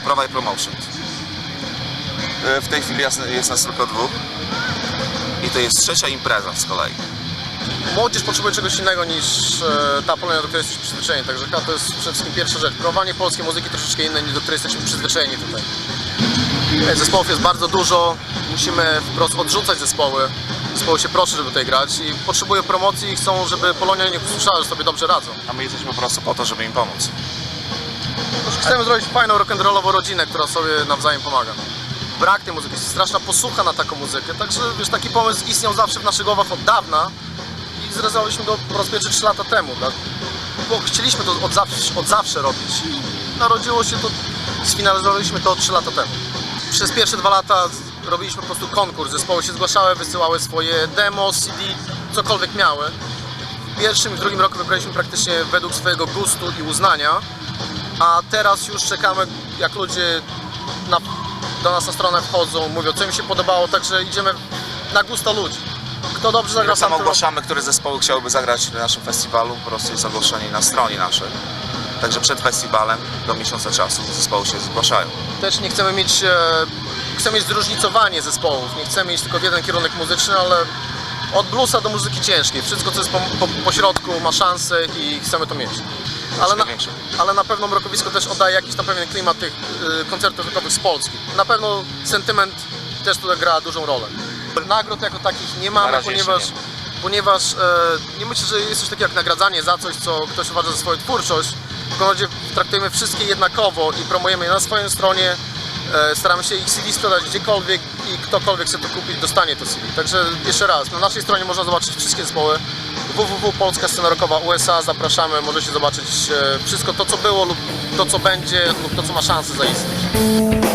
firma Prawa i Promotions. E, W tej chwili jest, nas tylko dwóch. I to jest trzecia impreza z kolei. Młodzież potrzebuje czegoś innego niż e, ta Polonia, do której jesteśmy przyzwyczajeni. Także to jest przede wszystkim pierwsza rzecz. Promowanie polskiej muzyki troszeczkę innej, niż do której jesteśmy przyzwyczajeni tutaj. E, Zespołów jest bardzo dużo, musimy wprost odrzucać zespoły. Zespoły się proszy, żeby tutaj grać i potrzebują promocji i chcą, żeby Polonia nie usłyszała, że sobie dobrze radzą. A my jesteśmy po prostu po to, żeby im pomóc. Chcemy zrobić fajną rock'n'rollową rodzinę, która sobie nawzajem pomaga. Brak tej muzyki, jest straszna posłucha na taką muzykę, także wiesz, taki pomysł istniał zawsze w naszych głowach od dawna i zrealizowaliśmy go pierwszy 3 lata temu, tak? Bo chcieliśmy to od zawsze, od zawsze robić i narodziło się to, sfinalizowaliśmy to 3 lata temu. Przez pierwsze dwa lata robiliśmy po prostu konkurs, zespoły się zgłaszały, wysyłały swoje demo, CD, cokolwiek miały. W pierwszym i drugim roku wybraliśmy praktycznie według swojego gustu i uznania, a teraz już czekamy, jak ludzie na, do nas na stronę wchodzą, mówią, co im się podobało, także idziemy na gusto ludzi. Kto dobrze zagra tamten- ogłaszamy, które zespoły chciałyby zagrać na naszym festiwalu. Po prostu jest ogłoszenie na stronie naszej. Także przed festiwalem do miesiąca czasu zespoły się zgłaszają. Też nie chcemy mieć, e, chcemy mieć zróżnicowanie zespołów, nie chcemy mieć tylko w jeden kierunek muzyczny, ale od bluesa do muzyki ciężkiej. Wszystko, co jest po, po, po środku ma szansę i chcemy to mieć. Ale na, ale na pewno Mrokowisko też oddaje jakiś tam pewien klimat tych y, koncertów rockowych z Polski. Na pewno sentyment też tutaj gra dużą rolę. Nagród jako takich nie mamy, razie jeszcze ponieważ, nie ponieważ e, nie myślę, że jest coś takiego jak nagradzanie za coś, co ktoś uważa za swoją twórczość. W razie traktujemy wszystkie jednakowo i promujemy je na swojej stronie. E, staramy się ich CD sprzedać gdziekolwiek i ktokolwiek chce to kupić, dostanie to CD. Także jeszcze raz, na naszej stronie można zobaczyć wszystkie zespoły www.polska scena rockowa USA. Zapraszamy, możecie zobaczyć e, wszystko to, co było lub to, co będzie lub to, co ma szansę zaistnieć.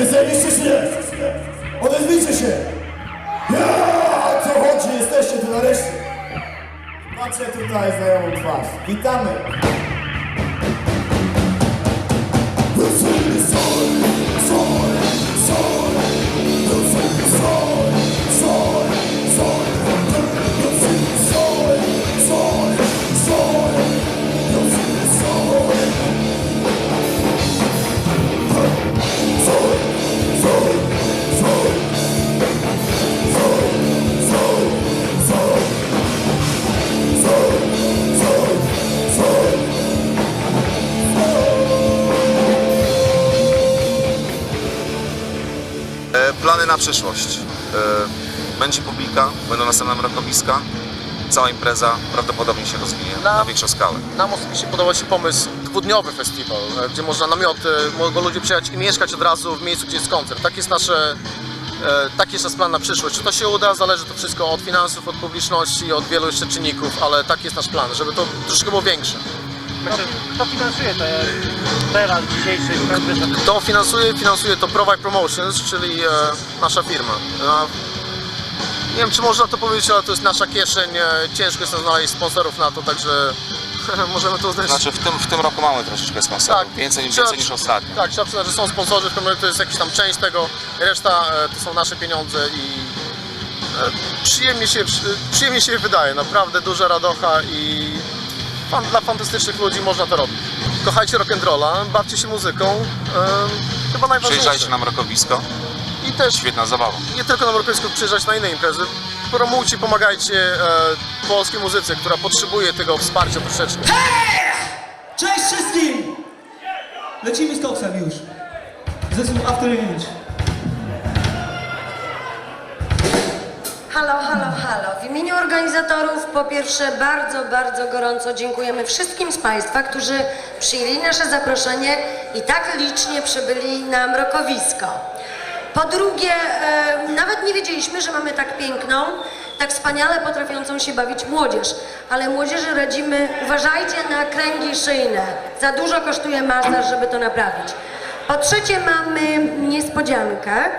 Jesteście czy nie? Odezwijcie się! Ja! Co chodzi? Jesteście tu nareszcie! Macie tutaj znajomą twarz. Witamy! Przyszłość. E, Będzie publika, będą następne mrokowiska. Cała impreza prawdopodobnie się rozwinie Na- na większą skalę. Nam osobiście podoba się pomysł dwudniowy festiwal, e, gdzie można namioty, mogą ludzie przyjechać i mieszkać od razu w miejscu, gdzie jest koncert. Tak jest nasze, e, taki jest nasz plan na przyszłość. Czy to się uda, zależy to wszystko od finansów, od publiczności, od wielu jeszcze czynników, ale taki jest nasz plan, żeby to troszkę było większe. Kto, kto finansuje te, teraz dzisiejszy imprezy? Kto finansuje? Finansuje to Provide Promotions, czyli e, nasza firma. A, nie wiem, czy można to powiedzieć, ale to jest nasza kieszeń. E, ciężko jest nam znaleźć sponsorów na to, także możemy to uznać. Znaczy w tym, w tym roku mamy troszeczkę sponsorów, więcej, niż- trzeba więcej niż ostatnio. Tak, trzeba przyznać, że są sponsorzy, w tym momencie to jest jakaś tam część tego, reszta e, to są nasze pieniądze i e, przyjemnie się, przy- przyjemnie się wydaje, naprawdę duża radocha i fan, dla fantastycznych ludzi można to robić. Kochajcie rock'n'rolla, bawcie się muzyką, e, chyba najważniejsze. Przyjeżdżajcie na mrokowisko, I też świetna zabawa. nie tylko na Mrokowisku, przyjeżdżać na inne imprezy. Promujcie, pomagajcie e, polskiej muzyce, która potrzebuje tego wsparcia troszeczkę. Cześć wszystkim! Lecimy z koksem już. Zespół After Image. W imieniu organizatorów po pierwsze bardzo, bardzo gorąco dziękujemy wszystkim z Państwa, którzy przyjęli nasze zaproszenie i tak licznie przybyli na mrokowisko. Po drugie, e, nawet nie wiedzieliśmy, że mamy tak piękną, tak wspaniale potrafiącą się bawić młodzież. Ale młodzieży radzimy, uważajcie na kręgi szyjne. Za dużo kosztuje masaż, żeby to naprawić. Po trzecie mamy niespodziankę.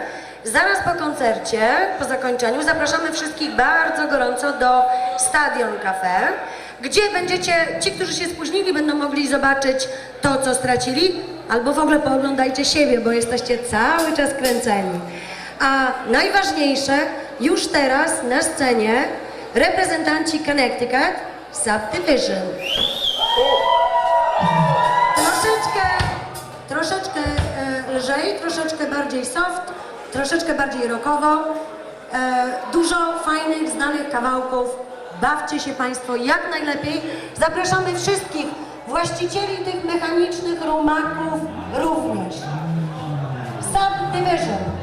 Zaraz po koncercie, po zakończeniu, zapraszamy wszystkich bardzo gorąco do Stadion Cafe, gdzie będziecie, ci, którzy się spóźnili, będą mogli zobaczyć to, co stracili, albo w ogóle pooglądajcie siebie, bo jesteście cały czas kręceni. A najważniejsze, już teraz na scenie reprezentanci Connecticut Subdivision. Troszeczkę, troszeczkę e, lżej, troszeczkę bardziej soft, troszeczkę bardziej rockowo. E, dużo fajnych, znanych kawałków. Bawcie się Państwo jak najlepiej. Zapraszamy wszystkich właścicieli tych mechanicznych rumaków również. Subdivision.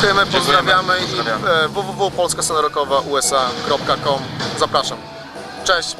Dziękujemy, pozdrawiamy i Pozdrawiamy. e, Zapraszam. Cześć.